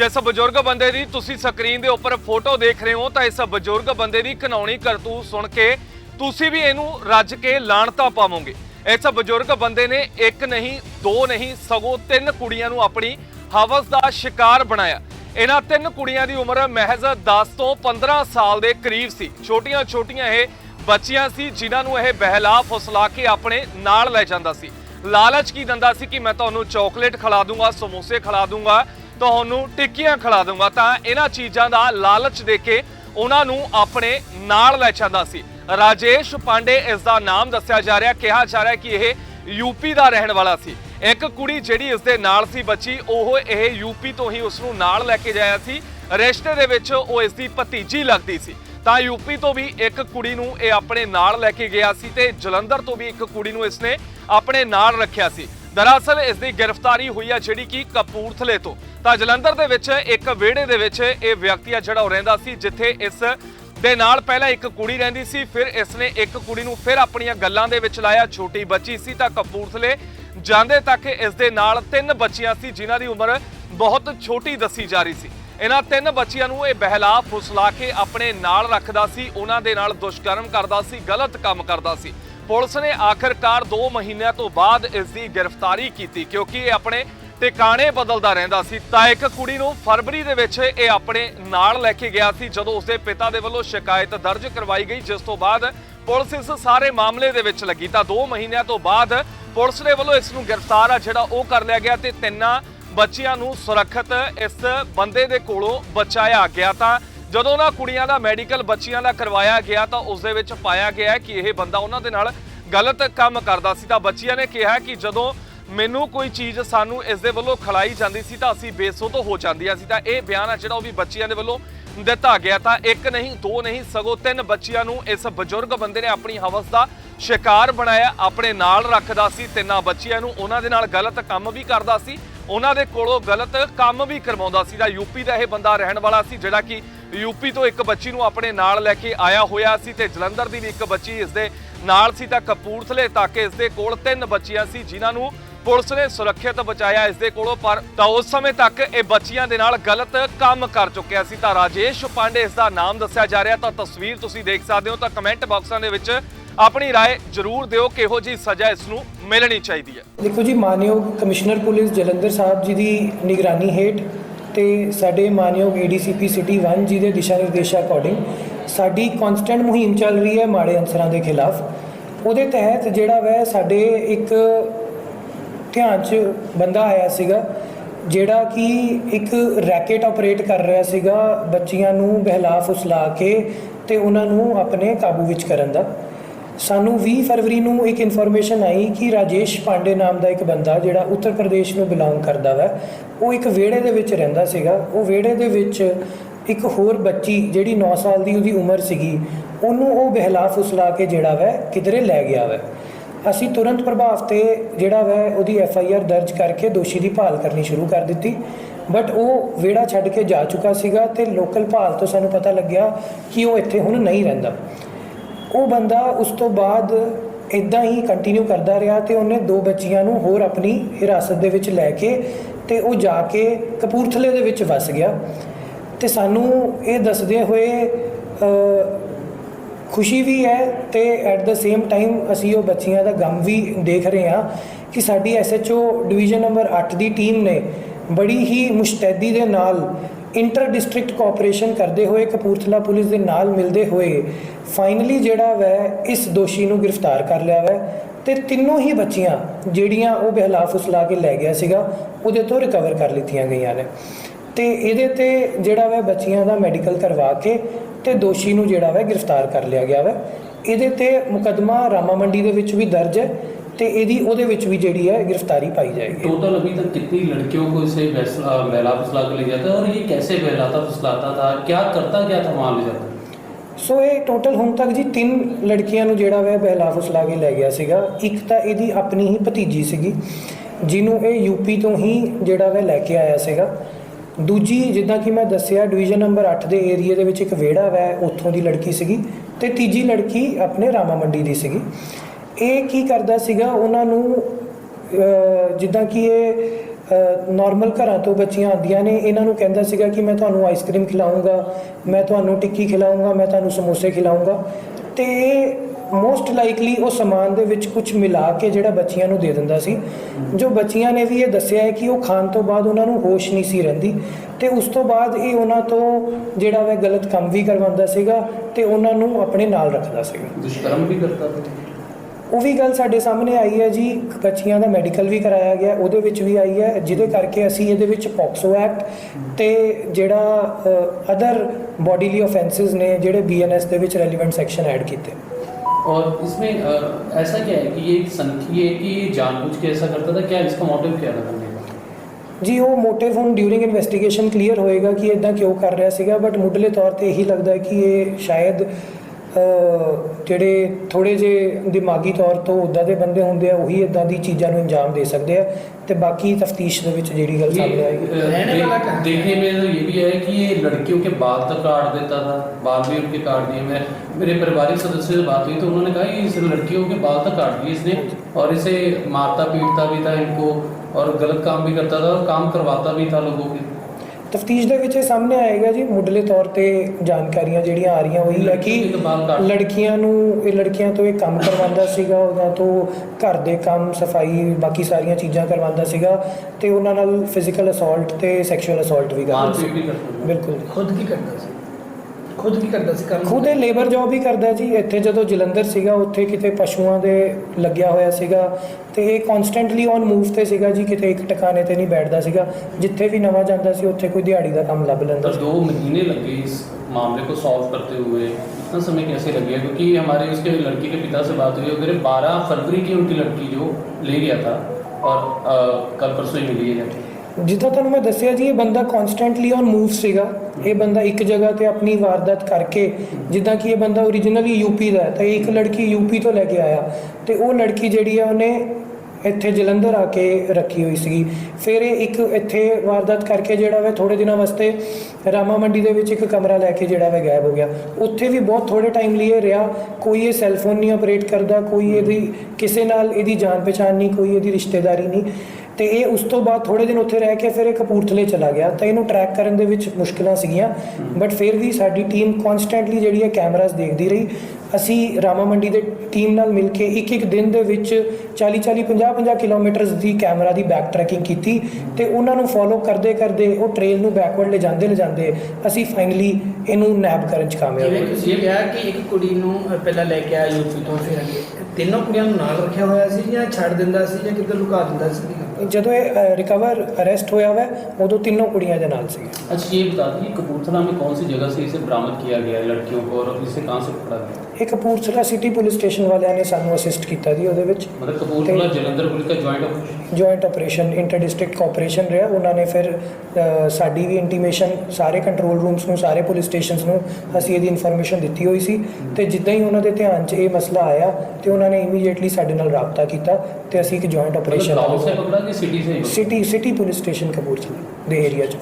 ਜਿਸ ਬਜ਼ੁਰਗ ਬੰਦੇ ਦੀ ਤੁਸੀਂ ਸਕਰੀਨ ਦੇ ਉੱਪਰ ਫੋਟੋ ਦੇਖ ਰਹੇ ਹੋ, ਤਾਂ ਇਸ ਬਜ਼ੁਰਗ ਬੰਦੇ ਦੀ ਘਨੌਣੀ ਕਰਤੂਤ ਸੁਣ ਕੇ ਤੁਸੀਂ ਵੀ ਇਹਨੂੰ ਰੱਜ ਕੇ ਲਾਣਤਾ ਪਾਵੋਗੇ। ਇਸ ਬਜ਼ੁਰਗ ਬੰਦੇ ਨੇ ਇੱਕ ਨਹੀਂ, ਦੋ ਨਹੀਂ, ਸਗੋਂ ਤਿੰਨ ਕੁੜੀਆਂ ਨੂੰ ਆਪਣੀ ਹਵਸ ਦਾ ਸ਼ਿਕਾਰ ਬਣਾਇਆ। ਇਹਨਾਂ ਤਿੰਨ ਕੁੜੀਆਂ ਦੀ ਉਮਰ ਮਹਿਜ਼ 10 ਤੋਂ 15 ਸਾਲ ਦੇ ਕਰੀਬ ਸੀ। ਛੋਟੀਆਂ-ਛੋਟੀਆਂ ਇਹ ਬੱਚੀਆਂ ਸੀ, ਜਿਨ੍ਹਾਂ ਨੂੰ ਇਹ ਬਹਿਲਾ ਫੁਸਲਾ ਕੇ ਆਪਣੇ ਨਾਲ ਲੈ ਜਾਂਦਾ ਸੀ। ਲਾਲਚ ਕੀ ਦਿੰਦਾ ਸੀ ਕਿ ਮੈਂ ਤੁਹਾਨੂੰ ਚਾਕਲੇਟ ਖਿਲਾ ਦੂੰਗਾ, ਸਮੋਸੇ ਖਿਲਾ ਦੂੰਗਾ ਤੁਹਾਨੂੰ ਟਿੱਕੀਆਂ ਖਿਲਾ ਦੂੰਗਾ ਤਾਂ ਇਹਨਾਂ ਚੀਜ਼ਾਂ ਦਾ ਲਾਲਚ ਦੇ ਕੇ ਉਹਨਾਂ ਨੂੰ ਆਪਣੇ ਨਾਲ ਲੈ ਜਾਂਦਾ ਸੀ। ਰਾਜੇਸ਼ ਪਾਂਡੇ ਇਸ ਦਾ ਨਾਮ ਦੱਸਿਆ ਜਾ ਰਿਹਾ, ਕਿਹਾ ਜਾ ਰਿਹਾ ਕਿ ਇਹ ਯੂਪੀ ਦਾ ਰਹਿਣ ਵਾਲਾ ਸੀ। ਇੱਕ ਕੁੜੀ ਜਿਹੜੀ ਇਸ ਦੇ ਨਾਲ ਸੀ ਬੱਚੀ, ਉਹ ਇਹ ਯੂਪੀ ਤੋਂ ਹੀ ਉਸ ਨੂੰ ਨਾਲ ਲੈ ਕੇ ਜਾਇਆ ਸੀ। ਰਿਸ਼ਤੇ ਦੇ ਵਿੱਚ ਉਹ ਇਸ ਦੀ ਭਤੀਜੀ ਲੱਗਦੀ ਸੀ। ਤਾਂ ਯੂਪੀ ਤੋਂ ਵੀ ਇੱਕ ਕੁੜੀ ਨੂੰ ਇਹ ਆਪਣੇ ਨਾਲ ਲੈ ਕੇ ਗਿਆ ਸੀ ਤੇ ਜਲੰਧਰ ਤੋਂ ਵੀ ਇੱਕ ਕੁੜੀ ਨੂੰ ਇਸਨੇ ਆਪਣੇ ਨਾਲ ਰੱਖਿਆ ਸੀ। ਦਰਅਸਲ ਇਸ ਦੀ ਗ੍ਰਿਫਤਾਰੀ ਹੋਈ ਹੈ ਜਿਹੜੀ ਕਿ ਕਪੂਰਥਲੇ ਤੋਂ। ਤਾਂ ਜਲੰਧਰ ਦੇ ਵਿੱਚ ਇੱਕ ਵਿਹੜੇ ਦੇ ਵਿੱਚ ਇਹ ਵਿਅਕਤੀ ਆ ਜਿਹੜਾ ਉਹ ਰਹਿੰਦਾ ਸੀ, ਜਿੱਥੇ ਇਸ ਦੇ ਨਾਲ ਪਹਿਲਾਂ ਇੱਕ ਕੁੜੀ ਰਹਿੰਦੀ ਸੀ, ਫਿਰ ਇਸ ਨੇ ਇੱਕ ਕੁੜੀ ਨੂੰ ਫਿਰ ਆਪਣੀਆਂ ਗੱਲਾਂ ਦੇ ਵਿੱਚ ਲਾਇਆ, ਛੋਟੀ ਬੱਚੀ ਸੀ ਤਾਂ ਕਪੂਰਥਲੇ ਜਾਂਦੇ ਤੱਕ ਇਸ ਦੇ ਨਾਲ ਤਿੰਨ ਬੱਚੀਆਂ ਸੀ, ਜਿਨ੍ਹਾਂ ਦੀ ਉਮਰ ਬਹੁਤ ਛੋਟੀ ਦੱਸੀ ਜਾ ਰਹੀ ਸੀ। ਇਹਨਾਂ ਤਿੰਨ ਬੱਚੀਆਂ ਨੂੰ ਇਹ ਬਹਿਲਾ ਫੁਸਲਾ ਕੇ ਆਪਣੇ ਨਾਲ ਰੱਖਦਾ ਸੀ, ਉਹਨਾਂ ਦੇ ਨਾਲ ਦੁਸ਼ਕਰਮ ਕਰਦਾ ਸੀ, ਗਲਤ ਕੰਮ ਕਰਦਾ ਸੀ। ਪੁਲਿਸ ਨੇ ਆਖਰਕਾਰ 2 ਮਹੀਨਿਆਂ ਤੋਂ ਬਾਅਦ ਇਸ ਦੀ ਗ੍ਰਿਫਤਾਰੀ ਕੀਤੀ, ਕਿਉਂਕਿ ਇਹ ਆਪਣੇ ਟਿਕਾਣੇ ਬਦਲਦਾ ਰਹਿੰਦਾ ਸੀ। ਤਾਂ ਇੱਕ ਕੁੜੀ ਨੂੰ ਫਰਵਰੀ ਦੇ ਵਿੱਚ ਇਹ ਆਪਣੇ ਨਾਲ ਲੈ ਕੇ ਗਿਆ ਸੀ, ਜਦੋਂ ਉਸਦੇ ਪਿਤਾ ਦੇ ਵੱਲੋਂ ਸ਼ਿਕਾਇਤ ਦਰਜ ਕਰਵਾਈ ਗਈ, ਜਿਸ ਤੋਂ ਬਾਅਦ ਪੁਲਿਸ ਇਸ ਸਾਰੇ ਮਾਮਲੇ ਦੇ ਵਿੱਚ ਲੱਗੀ। ਤਾਂ 2 ਮਹੀਨਿਆਂ ਤੋਂ ਬਾਅਦ ਪੁਲਿਸ ਦੇ ਵੱਲੋਂ ਇਸ ਨੂੰ ਗ੍ਰਿਫਤਾਰ ਆ, ਜਿਹੜਾ ਉਹ ਕਰ ਲਿਆ ਗਿਆ ਤੇ ਤਿੰਨਾਂ ਬੱਚਿਆਂ ਨੂੰ ਸੁਰੱਖਿਅਤ ਇਸ ਬੰਦੇ ਦੇ ਕੋਲੋਂ ਬਚਾਇਆ ਗਿਆ। ਤਾਂ ਜਦੋਂ ਉਹਨਾਂ ਕੁੜੀਆਂ ਦਾ ਮੈਡੀਕਲ ਬੱਚੀਆਂ ਦਾ ਕਰਵਾਇਆ ਗਿਆ ਤਾਂ ਉਸ ਦੇ ਵਿੱਚ ਪਾਇਆ ਗਿਆ ਕਿ ਇਹ ਬੰਦਾ ਉਹਨਾਂ ਦੇ ਨਾਲ ਗਲਤ ਕੰਮ ਕਰਦਾ ਸੀ। ਤਾਂ ਬੱਚੀਆਂ ਨੇ ਕਿਹਾ ਕਿ ਜਦੋਂ ਮੈਨੂੰ ਕੋਈ ਚੀਜ਼ ਸਾਨੂੰ ਇਸ ਦੇ ਵੱਲੋਂ ਖਿਲਾਈ ਜਾਂਦੀ ਸੀ ਤਾਂ ਅਸੀਂ ਬੇਸੁੱਧ ਹੋ ਜਾਂਦੀਆਂ ਸੀ। ਤਾਂ ਇਹ ਬਿਆਨ ਆ ਜਿਹੜਾ ਉਹ ਵੀ ਬੱਚੀਆਂ ਦੇ ਵੱਲੋਂ ਦਿੱਤਾ ਗਿਆ। ਤਾਂ ਇੱਕ ਨਹੀਂ, ਦੋ ਨਹੀਂ, ਸਗੋਂ ਤਿੰਨ ਬੱਚੀਆਂ ਨੂੰ ਇਸ ਬਜ਼ੁਰਗ ਬੰਦੇ ਨੇ ਆਪਣੀ ਹਵਸ ਦਾ ਸ਼ਿਕਾਰ ਬਣਾਇਆ, ਆਪਣੇ ਨਾਲ ਰੱਖਦਾ ਸੀ। ਤਿੰਨਾਂ ਬੱਚੀਆਂ ਨੂੰ ਉਹਨਾਂ ਦੇ ਨਾਲ ਗਲਤ ਕੰਮ ਵੀ ਕਰਦਾ ਸੀ। ਉਹਨਾਂ ਦੇ ਕੋਲੋਂ ਗਲਤ ਕੰਮ ਵੀ ਕਰਵਾਉਂਦਾ ਸੀ। ਤਾਂ ਯੂਪੀ ਦਾ ਇਹ ਬੰਦਾ ਰਹਿਣ ਵਾਲਾ ਸੀ, ਜਿਹੜਾ ਕਿ ਯੂਪੀ ਤੋਂ ਇੱਕ ਬੱਚੀ ਨੂੰ ਆਪਣੇ ਨਾਲ ਲੈ ਕੇ ਆਇਆ ਹੋਇਆ ਸੀ ਤੇ ਜਲੰਧਰ ਦੀ ਵੀ ਇੱਕ ਬੱਚੀ ਇਸ ਦੇ ਨਾਲ ਸੀ ਤਾਂ ਕਪੂਰਥਲੇ ਤੱਕ ਇਸ ਦੇ ਕੋਲ ਤਿੰਨ ਬੱਚੀਆਂ ਸੀ ਜਿਨ੍ਹਾਂ ਨੂੰ ਪੁਲਿਸ ਨੇ ਸੁਰੱਖਿਅਤ ਬਚਾਇਆ ਇਸ ਦੇ ਕੋਲੋਂ ਪਰ ਤਾਂ ਉਸ ਸਮੇਂ ਤੱਕ ਇਹ ਬੱਚੀਆਂ ਦੇ ਨਾਲ ਗਲਤ ਕੰਮ ਕਰ ਚੁੱਕਿਆ ਸੀ ਤਾਂ ਰਾਜੇਸ਼ ਪਾਂਡੇ ਇਸ ਦਾ ਨਾਮ ਦੱਸਿਆ ਜਾ ਰਿਹਾ ਤਾਂ ਤਸਵੀਰ ਤੁਸੀਂ ਦੇਖ ਸਕਦੇ ਹੋ ਤਾਂ ਕਮੈਂਟ ਬਾਕਸਾਂ ਦੇ ਵਿੱਚ ਆਪਣੀ رائے ਜ਼ਰੂਰ ਦਿਓ ਕਿਹੋ ਜੀ ਸਜ਼ਾ ਇਸ ਨੂੰ ਮਿਲਣੀ ਚਾਹੀਦੀ ਹੈ ਦੇਖੋ ਜੀ ਮਾਨਯੋਗ ਕਮਿਸ਼ਨਰ ਪੁਲਿਸ ਜਲੰਧਰ ਸਾਹਿਬ ਜੀ ਦੀ ਨਿਗਰਾਨੀ ਹੇਠ ਤੇ ਸਾਡੇ ਮਾਨਯੋਗ ਏਡੀਸੀਪੀ ਸਿਟੀ 1 ਜੀ ਦੇ ਦਿਸ਼ਾ ਨਿਰਦੇਸ਼ਾਂ ਅਕੋਰਡਿੰਗ ਸਾਡੀ ਕਨਸਟੈਂਟ ਮੁਹਿੰਮ ਚੱਲ ਰਹੀ ਹੈ ਮਾੜੇ ਅਨਸਰਾਂ ਦੇ ਖਿਲਾਫ। ਉਹਦੇ ਤਹਿਤ ਜਿਹੜਾ ਵੈ ਸਾਡੇ ਇੱਕ ਧਿਆਨ 'ਚ ਬੰਦਾ ਆਇਆ ਸੀਗਾ, ਜਿਹੜਾ ਕਿ ਇੱਕ ਰੈਕੇਟ ਆਪਰੇਟ ਕਰ ਰਿਹਾ ਸੀਗਾ ਬੱਚੀਆਂ ਨੂੰ ਬਹਿਲਾ ਫੁਸਲਾ ਕੇ ਤੇ ਉਹਨਾਂ ਨੂੰ ਆਪਣੇ ਕਾਬੂ ਵਿੱਚ ਕਰਨ ਦਾ। ਸਾਨੂੰ 20 ਫਰਵਰੀ ਨੂੰ ਇੱਕ ਇਨਫੋਰਮੇਸ਼ਨ ਆਈ ਕਿ ਰਾਜੇਸ਼ ਪਾਂਡੇ ਨਾਮ ਦਾ ਇੱਕ ਬੰਦਾ ਜਿਹੜਾ ਉੱਤਰ ਪ੍ਰਦੇਸ਼ ਨੂੰ ਬਿਲੋਂਗ ਕਰਦਾ ਵਾ, ਉਹ ਇੱਕ ਵਿਹੜੇ ਦੇ ਵਿੱਚ ਰਹਿੰਦਾ ਸੀਗਾ। ਉਹ ਵਿਹੜੇ ਦੇ ਵਿੱਚ ਇੱਕ ਹੋਰ ਬੱਚੀ ਜਿਹੜੀ 9 ਸਾਲ ਦੀ ਉਹਦੀ ਉਮਰ ਸੀਗੀ, ਉਹਨੂੰ ਉਹ ਬਹਿਲਾ ਫੁਸਲਾ ਕੇ ਜਿਹੜਾ ਵਾ, ਕਿਧਰੇ ਲੈ ਗਿਆ ਵਾ। ਅਸੀਂ ਤੁਰੰਤ ਪ੍ਰਭਾਵ ਤੇ ਜਿਹੜਾ ਵਾ, ਉਹਦੀ ਐਫ ਆਈ ਆਰ ਦਰਜ ਕਰਕੇ ਦੋਸ਼ੀ ਦੀ ਭਾਲ ਕਰਨੀ ਸ਼ੁਰੂ ਕਰ ਦਿੱਤੀ। ਬਟ ਉਹ ਵਿਹੜਾ ਛੱਡ ਕੇ ਜਾ ਚੁੱਕਾ ਸੀਗਾ ਤੇ ਲੋਕਲ ਭਾਲ ਤੋਂ ਸਾਨੂੰ ਪਤਾ ਲੱਗਿਆ ਕਿ ਉਹ ਇੱਥੇ ਹੁਣ ਨਹੀਂ ਰਹਿੰਦਾ। ਉਹ ਬੰਦਾ ਉਸ ਤੋਂ ਬਾਅਦ ਇਦਾਂ ਹੀ ਕੰਟੀਨਿਊ ਕਰਦਾ ਰਿਹਾ ਤੇ ਉਹਨੇ ਦੋ ਬੱਚੀਆਂ ਨੂੰ ਹੋਰ ਆਪਣੀ ਹਿਰਾਸਤ ਦੇ ਵਿੱਚ ਲੈ ਕੇ ਤੇ ਉਹ ਜਾ ਕੇ ਕਪੂਰਥਲੇ ਦੇ ਵਿੱਚ ਵਸ ਗਿਆ। ਤੇ ਸਾਨੂੰ ਇਹ ਦੱਸਦੇ ਹੋਏ ਖੁਸ਼ੀ ਵੀ ਹੈ ਤੇ ਐਟ ਦਾ ਸੇਮ ਟਾਈਮ ਅਸੀਂ ਉਹ ਬੱਚੀਆਂ ਦਾ ਗਮ ਵੀ ਦੇਖ ਰਹੇ ਹਾਂ ਕਿ ਸਾਡੀ ਐਸਐਚਓ ਡਿਵੀਜ਼ਨ ਨੰਬਰ 8 ਦੀ ਟੀਮ ਨੇ ਬੜੀ ਹੀ ਮੁਸ਼ਤੈਦੀ ਦੇ ਨਾਲ ਇੰਟਰ ਡਿਸਟ੍ਰਿਕਟ ਕੋਆਪਰੇਸ਼ਨ ਕਰਦੇ ਹੋਏ ਕਪੂਰਥਲਾ ਪੁਲਿਸ ਦੇ ਨਾਲ ਮਿਲਦੇ ਹੋਏ ਫਾਈਨਲੀ ਜਿਹੜਾ ਵੈ, ਇਸ ਦੋਸ਼ੀ ਨੂੰ ਗ੍ਰਿਫਤਾਰ ਕਰ ਲਿਆ ਵੈ ਤੇ ਤਿੰਨੋਂ ਹੀ ਬੱਚੀਆਂ ਜਿਹੜੀਆਂ ਉਹ ਬਹਿਲਾ ਫੁਸਲਾ ਕੇ ਲੈ ਗਿਆ ਸੀਗਾ, ਉਹਦੇ ਤੋਂ ਰਿਕਵਰ ਕਰ ਲਿੱਤੀਆਂ ਗਈਆਂ ਨੇ। ਤੇ ਇਹਦੇ ਤੇ ਜਿਹੜਾ ਵੈ, ਬੱਚੀਆਂ ਦਾ ਮੈਡੀਕਲ ਕਰਵਾ ਕੇ ਤੇ ਦੋਸ਼ੀ ਨੂੰ ਜਿਹੜਾ ਵੈ, ਗ੍ਰਿਫਤਾਰ ਕਰ ਲਿਆ ਗਿਆ ਵੈ। ਇਹਦੇ ਤੇ ਮੁਕਦਮਾ ਰਾਮਾ ਮੰਡੀ ਦੇ ਵਿੱਚ ਵੀ ਦਰਜ ਹੈ। ਤੇ ਇਹਦੀ ਉਹਦੇ ਵਿੱਚ ਵੀ ਜਿਹੜੀ ਹੈ ਗ੍ਰਿਫਤਾਰੀ ਪਾਈ ਜਾਏਗੀ टोटल अभी तक कितनी लड़कियों को इसे बैस- अ, बहला फुसला कर ले जाता है और ये कैसे बहलाता फुसलाता था क्या करता क्या था वहाँ ले जाता ਸੋ ਇਹ ਟੋਟਲ ਹੁਣ ਤੱਕ ਜੀ ਤਿੰਨ ਲੜਕੀਆਂ ਨੂੰ ਜਿਹੜਾ ਵੈ ਬਹਿਲਾ ਫੁਸਲਾ ਕੇ ਲੈ ਗਿਆ ਸੀਗਾ ਇੱਕ ਤਾਂ ਇਹਦੀ ਆਪਣੀ ਹੀ ਭਤੀਜੀ ਸੀਗੀ ਜਿਹਨੂੰ ਇਹ ਯੂਪੀ ਤੋਂ ਹੀ ਜਿਹੜਾ ਵੈ ਲੈ ਕੇ ਆਇਆ ਸੀਗਾ ਦੂਜੀ ਜਿੱਦਾਂ ਕਿ ਮੈਂ ਦੱਸਿਆ ਡਿਵੀਜ਼ਨ ਨੰਬਰ 8 ਦੇ ਏਰੀਆ ਦੇ ਵਿੱਚ ਇੱਕ ਵਿਹੜਾ ਵੈ ਉੱਥੋਂ ਦੀ ਲੜਕੀ ਸੀਗੀ ਤੇ ਤੀਜੀ ਲੜਕੀ ਆਪਣੇ ਰਾਮਾ ਮੰਡੀ ਦੀ ਸੀਗੀ ਇਹ ਕੀ ਕਰਦਾ ਸੀਗਾ, ਉਹਨਾਂ ਨੂੰ ਜਿੱਦਾਂ ਕਿ ਇਹ ਨਾਰਮਲ ਘਰਾਂ ਤੋਂ ਬੱਚੀਆਂ ਆਉਂਦੀਆਂ ਨੇ, ਇਹਨਾਂ ਨੂੰ ਕਹਿੰਦਾ ਸੀਗਾ ਕਿ ਮੈਂ ਤੁਹਾਨੂੰ ਆਈਸਕ੍ਰੀਮ ਖਿਲਾਉਂਗਾ ਮੈਂ ਤੁਹਾਨੂੰ ਟਿੱਕੀ ਖਿਲਾਉਂਗਾ ਮੈਂ ਤੁਹਾਨੂੰ ਸਮੋਸੇ ਖਿਲਾਉਂਗਾ ਤੇ ਮੋਸਟ ਲਾਈਕਲੀ ਉਹ ਸਮਾਨ ਦੇ ਵਿੱਚ ਕੁਝ ਮਿਲਾ ਕੇ ਜਿਹੜਾ ਬੱਚੀਆਂ ਨੂੰ ਦੇ ਦਿੰਦਾ ਸੀ। ਜੋ ਬੱਚੀਆਂ ਨੇ ਵੀ ਇਹ ਦੱਸਿਆ ਹੈ ਕਿ ਉਹ ਖਾਣ ਤੋਂ ਬਾਅਦ ਉਹਨਾਂ ਨੂੰ ਹੋਸ਼ ਨਹੀਂ ਸੀ ਰਹਿੰਦੀ। ਤੇ ਉਸ ਤੋਂ ਬਾਅਦ ਇਹ ਉਹਨਾਂ ਤੋਂ ਜਿਹੜਾ ਵੇ ਗਲਤ ਕੰਮ ਵੀ ਕਰਵਾਉਂਦਾ ਸੀਗਾ ਤੇ ਉਹਨਾਂ ਨੂੰ ਆਪਣੇ ਨਾਲ ਰੱਖਦਾ ਸੀਗਾ। ਦੁਸ਼ਕਰਮ ਵੀ ਕਰਦਾ ਸੀ। ਉਹ ਵੀ ਗੱਲ ਸਾਡੇ ਸਾਹਮਣੇ ਆਈ ਹੈ ਜੀ ਬੱਚੀਆਂ ਦਾ ਮੈਡੀਕਲ ਵੀ ਕਰਾਇਆ ਗਿਆ ਉਹਦੇ ਵਿੱਚ ਵੀ ਆਈ ਹੈ ਜਿਹਦੇ ਕਰਕੇ ਅਸੀਂ ਇਹਦੇ ਵਿੱਚ ਪੌਕਸੋ ਐਕਟ ਤੇ ਜਿਹੜਾ ਅਦਰ ਬੋਡੀਲੀ ਆਫੈਂਸਸ ਨੇ ਜਿਹੜੇ ਬੀਐਨਐਸ ਦੇ ਵਿੱਚ ਰੈਲੇਵੈਂਟ ਸੈਕਸ਼ਨ ਐਡ ਕੀਤੇ और इसमें अ, ऐसा क्या है कि ये एक संख्या है कि ये जानबूझ के ऐसा करता था क्या इसका मोटिव क्या था करने का ਜੀ ਉਹ ਮੋਟਿਵ ਹੁਣ ਡਿਊਰਿੰਗ ਇਨਵੈਸਟੀਗੇਸ਼ਨ ਕਲੀਅਰ ਹੋਏਗਾ ਕਿ ਇਦਾਂ ਕਿਉਂ ਕਰ ਰਿਹਾ ਸੀਗਾ ਬਟ ਮੁੱਢਲੇ ਤੌਰ ਤੇ ਇਹੀ ਲੱਗਦਾ ਹੈ ਕਿ ਇਹ ਸ਼ਾਇਦ ਅ, ਜਿਹੜੇ ਥੋੜੇ ਜੇ ਦਿਮਾਗੀ ਤੌਰ ਤੋਂ ਉਦਾਂ ਦੇ ਬੰਦੇ ਹੁੰਦੇ ਆ ਉਹੀ ਇਦਾਂ ਦੀ ਚੀਜ਼ਾਂ ਨੂੰ ਅੰਜਾਮ ਦੇ ਸਕਦੇ ਆ ਤੇ ਬਾਕੀ ਤਫਤੀਸ਼ ਦੇ ਵਿੱਚ ਜਿਹੜੀ ਗੱਲ ये, ਸਾਹਮਣੇ ਆਏਗੀ अ, रहने देख- वाला कहाँ? देखने में तो ये भी है कि ये लड़कियों के बाल तक काट देता था बाल भी उनके काट दिए मैं मेरे पारिवारिक सदस्य से बात हुई तो उन्होंने कहा कि इस लड़कियों के बाल तक काट दिए इसने और इसे मारता पीटता भी था इनको और गलत काम भी करता था और काम करवाता भी था लोगों के ਤਫਤੀਸ਼ ਦੇ ਵਿੱਚ ਇਹ ਸਾਹਮਣੇ ਆਏਗਾ ਜੀ ਮੁੱਢਲੇ ਤੌਰ ਤੇ ਜਾਣਕਾਰੀਆਂ ਜਿਹੜੀਆਂ ਆ ਰਹੀਆਂ ਉਹੀ ਹੈ ਕਿ ਲੜਕੀਆਂ ਨੂੰ ਇਹ ਲੜਕੀਆਂ ਤੋਂ ਇਹ ਕੰਮ ਕਰਵਾਉਂਦਾ ਸੀਗਾ ਉਹਨਾਂ ਤੋਂ ਘਰ ਦੇ ਕੰਮ ਸਫ਼ਾਈ ਬਾਕੀ ਸਾਰੀਆਂ ਚੀਜ਼ਾਂ ਕਰਵਾਉਂਦਾ ਸੀਗਾ ਤੇ ਉਹਨਾਂ ਨਾਲ ਫਿਜ਼ੀਕਲ ਅਸੌਲਟ ਤੇ ਸੈਕਸ਼ੂਅਲ ਅਸੌਲਟ ਵੀ ਕਰਦਾ ਸੀ ਬਿਲਕੁਲ ਖੁਦ ਕੀ ਕਰਦਾ ਸੀ? ਖੁਦ ਕੀ ਕਰਦਾ ਸੀ ਕਰਨ ਖੁਦ ਇਹ ਲੇਬਰ ਜੌਬ ਹੀ ਕਰਦਾ ਜੀ ਇੱਥੇ ਜਦੋਂ ਜਲੰਧਰ ਸੀਗਾ ਉੱਥੇ ਕਿਤੇ ਪਸ਼ੂਆਂ ਦੇ ਲੱਗਿਆ ਹੋਇਆ ਸੀਗਾ ਤੇ ਇਹ ਕਨਸਟੈਂਟਲੀ ਔਨ ਮੂਵ ਤੇ ਸੀਗਾ ਜੀ ਕਿਤੇ ਇੱਕ ਟਿਕਾਣੇ ਤੇ ਨਹੀਂ ਬੈਠਦਾ ਸੀਗਾ ਜਿੱਥੇ ਵੀ ਨਵਾਂ ਜਾਂਦਾ ਸੀ ਉੱਥੇ ਕੋਈ ਦਿਹਾੜੀ ਦਾ ਕੰਮ ਲੱਭ ਲੈਂਦਾ तो ਸੀ दो महीने लग गए इस मामले को सॉल्व करते हुए इतना समय कैसे लग गया क्योंकि हमारे उसके लड़की के पिता से बात हुई वगैरह बारह फरवरी की उनकी लड़की जो ले गया था और अ, कल परसों ही मिली है जाके ਜਿੱਦਾਂ ਤੁਹਾਨੂੰ ਮੈਂ ਦੱਸਿਆ ਜੀ, ਇਹ ਬੰਦਾ ਕਨਸਟੈਂਟਲੀ ਔਨ ਮੂਵ ਸੀਗਾ। ਇਹ ਬੰਦਾ ਇੱਕ ਜਗ੍ਹਾ ਤੇ ਆਪਣੀ ਵਾਰਦਾਤ ਕਰਕੇ, ਜਿੱਦਾਂ ਕਿ ਇਹ ਬੰਦਾ ਓਰੀਜਨਲੀ ਯੂਪੀ ਦਾ ਹੈ, ਤਾਂ ਇੱਕ ਲੜਕੀ ਯੂਪੀ ਤੋਂ ਲੈ ਕੇ ਆਇਆ। ਤੇ ਉਹ ਲੜਕੀ ਜਿਹੜੀ ਆ, ਉਹਨੇ ਇੱਥੇ ਜਲੰਧਰ ਆ ਕੇ ਰੱਖੀ ਹੋਈ ਸੀਗੀ। ਫਿਰ ਇਹ ਇੱਕ ਇੱਥੇ ਵਾਰਦਾਤ ਕਰਕੇ ਜਿਹੜਾ ਵਾ ਥੋੜੇ ਦਿਨਾਂ ਵਾਸਤੇ ਰਾਮਾ ਮੰਡੀ ਦੇ ਵਿੱਚ ਇੱਕ ਕਮਰਾ ਲੈ ਕੇ ਜਿਹੜਾ ਵਾ ਗਾਇਬ ਹੋ ਗਿਆ। ਉੱਥੇ ਵੀ ਬਹੁਤ ਥੋੜੇ ਟਾਈਮ ਲਈ ਇਹ ਰਿਹਾ। ਕੋਈ ਇਹ ਸੈੱਲਫੋਨ ਨਹੀਂ ਆਪਰੇਟ ਕਰਦਾ, ਕੋਈ ਇਹਦੀ ਕਿਸੇ ਨਾਲ ਇਹਦੀ ਜਾਣ ਪਛਾਣ ਨਹੀਂ, ਕੋਈ ਇਹਦੀ ਰਿਸ਼ਤੇਦਾਰੀ ਨਹੀਂ। ਤੇ ਇਹ ਉਸ ਤੋਂ ਬਾਅਦ ਥੋੜੇ ਦਿਨ ਉੱਥੇ ਰਹਿ ਕੇ ਫਿਰ ਇਹ ਕਪੂਰਥਲੇ ਚਲਾ ਗਿਆ ਤਾਂ ਇਹਨੂੰ ਟਰੈਕ ਕਰਨ ਦੇ ਵਿੱਚ ਮੁਸ਼ਕਲਾਂ ਸੀਗੀਆਂ। ਬਟ ਫਿਰ ਵੀ ਸਾਡੀ ਟੀਮ ਕਨਸਟੈਂਟਲੀ ਜਿਹੜੀ ਹੈ ਕੈਮਰਾਸ ਦੇਖਦੀ ਰਹੀ। ਅਸੀਂ ਰਾਮਾ ਮੰਡੀ ਦੇ ਟੀਮ ਨਾਲ ਮਿਲ ਕੇ ਇੱਕ ਇੱਕ ਦਿਨ ਦੇ ਵਿੱਚ 40 40 50 50 ਕਿਲੋਮੀਟਰਸ ਦੀ ਕੈਮਰਾ ਦੀ ਬੈਕ ਟਰੈਕਿੰਗ ਕੀਤੀ ਤੇ ਉਹਨਾਂ ਨੂੰ ਫੋਲੋ ਕਰਦੇ ਕਰਦੇ ਉਹ ਟ੍ਰੇਲ ਨੂੰ ਬੈਕਵਰਡ ਲੈ ਜਾਂਦੇ ਲੈ ਜਾਂਦੇ ਅਸੀਂ ਫਾਈਨਲੀ ਇਹਨੂੰ ਨੈਬ ਕਰਨ ਚ ਕਾਮਯਾਬ ਜਿਵੇਂ ਹੋਏ ਤੁਸੀਂ ਕਿਹਾ ਕਿ ਇੱਕ ਕੁੜੀ ਨੂੰ ਪਹਿਲਾਂ ਲੈ ਕੇ ਆਇਆ ਯੂਪੀ ਤੋਂ, ਫਿਰ ਅੱਗੇ। ਤਿੰਨੋਂ ਕੁੜੀਆਂ ਨੂੰ ਨਾਲ ਰੱਖਿਆ ਹੋਇਆ ਸੀ ਜਾਂ ਛੱਡ ਦਿੰਦਾ ਸੀ ਜਾਂ ਕਿੱਧਰ ਲੁਕਾ ਦਿੰਦਾ ਸੀ? ਜਦੋਂ ਇਹ ਰਿਕਵਰ ਅਰੈਸਟ ਹੋਇਆ ਵਾ ਉਦੋਂ ਤਿੰਨੋਂ ਕੁੜੀਆਂ ਦੇ ਨਾਲ ਸੀ अच्छा ये बता दीजिए कपूरथला में कौन सी जगह से इसे बरामद किया गया है लड़कियों को और इसे कहाँ से पकड़ा गया ਇਹ ਕਪੂਰਥਲਾ ਸਿਟੀ ਪੁਲਿਸ ਸਟੇਸ਼ਨ ਵਾਲਿਆਂ ਨੇ ਸਾਨੂੰ ਅਸਿਸਟ ਕੀਤਾ ਜੀ ਉਹਦੇ ਵਿੱਚ मतलब कपूरथला जलंधर पुलिस का joint operation joint operation inter district cooperation ਰਿਹਾ ਉਹਨਾਂ ਨੇ ਫਿਰ ਅ, ਸਾਡੀ ਵੀ ਇੰਟੀਮੇਸ਼ਨ ਸਾਰੇ ਕੰਟਰੋਲ ਰੂਮਸ ਨੂੰ ਸਾਰੇ ਪੁਲਿਸ ਸਟੇਸ਼ਨਸ ਨੂੰ ਅਸੀਂ ਇਹਦੀ ਇਨਫੋਰਮੇਸ਼ਨ ਦਿੱਤੀ ਹੋਈ ਸੀ ਤੇ ਜਿੱਦਾਂ ਹੀ ਉਹਨਾਂ ਦੇ ਧਿਆਨ 'ਚ ਇਹ ਮਸਲਾ ਆਇਆ ਤੇ ਉਹਨਾਂ ਨੇ ਇਮੀਡੀਏਟਲੀ ਸਾਡੇ ਨਾਲ ਰਾਬਤਾ ਕੀਤਾ ਤੇ ਅਸੀਂ ਇੱਕ ਜੁਆਇੰਟ मतलब गाँव से ਆਪਰੇਸ਼ਨ पकड़ा city city police station Kapurthala ਦੇ ਏਰੀਆ ਚ।